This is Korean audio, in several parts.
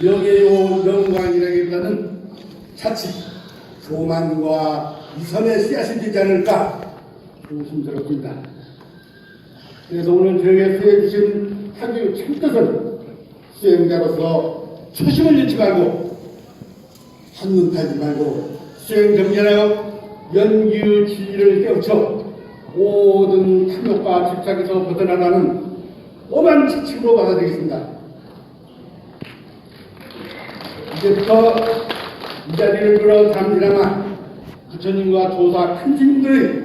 명예요 영광이라기보다는 자칫 교만과 이선의 씨앗이 되지 않을까 조심스럽습니다. 그래서 오늘 저에게 수해 주신 학교 참뜻은 수행자로서 초심을 잃지 말고 한눈 팔지 말고 수행 정진하여 연규 진리를 깨우쳐 모든 탐욕과 집착에서 벗어나라는 오만 지침으로 받아들이겠습니다. 이제부터 이 자리를 빌어 잠시나마 부처님과 조사 큰 스님들의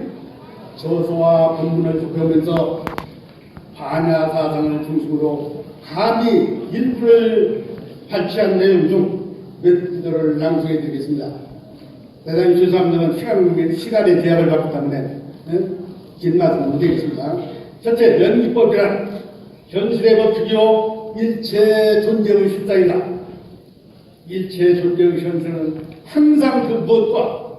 저서와 본문을 접하면서 반야사상을 중심으로 감히 일부를 발췌한 내용 중 몇 구절을 낭송해 드리겠습니다. 대단히 죄송합니다만 시간, 시간의 제약을 받기 때문에 예? 긴 말씀 못 드리겠습니다. 첫째, 연기법이란 현실의 법칙이요 일체 존재의 실상이다. 일체 존재의 현실은 항상 그 무엇과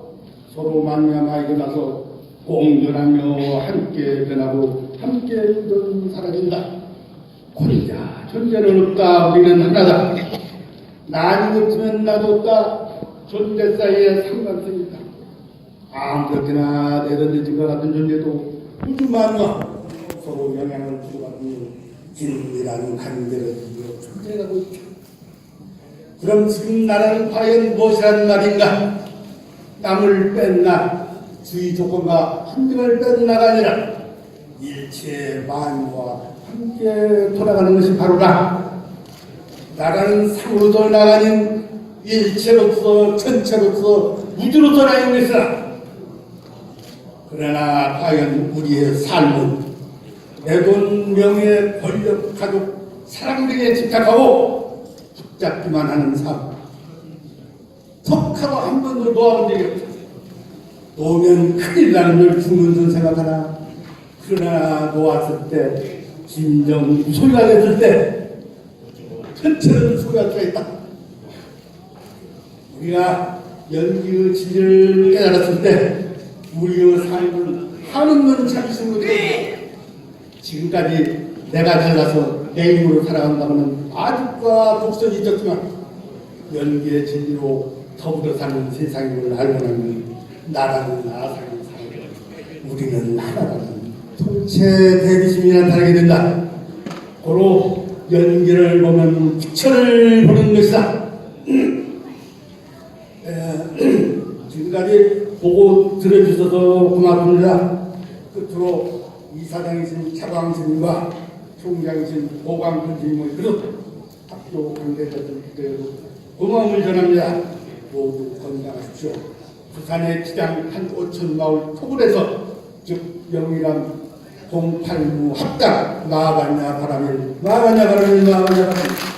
서로 만나마 일어나서 공존하며 함께 변하고 함께 묻은 사라진다. 혼자 존재는 없다. 우리는 하나다. 나는 없으면 나도 없다. 존재 사이에 상관성이 있다. 아무렇게나 것 같은 존재도 우주만과 서로 영향을 주고받는 긴밀한 관계를 이루어 존재하고 있다. 그럼 지금 나라는 과연 무엇이라는 말인가? 땀을 뺐나? 주의 조건과 환경을 뺀 나가 아니라 일체 만유와 함께 돌아가는 것이 바로라. 나라는 상으로서 나가는 일체로서 전체로서 우주로서 나가는 것이라. 그러나 과연 우리의 삶은 내 돈, 명예, 권력, 가족, 사랑 등에 집착하고 붙 잡기만 하는 삶. 턱하고 한 번도 놓아본 적이 없다. 놓으면 큰일 나는 걸 죽는 줄 생각하나. 그러나 놓았을 때, 진정 소리가 됐을 때, 전체는 소리가 쳐 있다. 우리가 연기의 진리를 깨달았을 때, 우리의 삶은 하느님 자기심으로 되었다. 지금까지 내가 잘나서 내 힘으로 살아간다면 아직과 독선이 있었지만 연기의 진리로 더불어 사는 세상임을 알고 나면 나라는 아상이 살고 우리는 하나라는 통체 대비심이 나타나게 된다. 고로 연기를 보면 부처를 보는 것이다. 에, 지금까지 보고 들어주셔서 고맙습니다. 끝으로 이사장이신 차광스님과 총장이신 보광근 스님의 그릇 학교 관계자들 그대로 고마움을 전합니다. 모두 건강하십시오. 부산의 기장 한 오천 마을 토굴에서 즉 영이란 089 합당 마바냐 바람일 마바냐 바람일 마바냐 바람일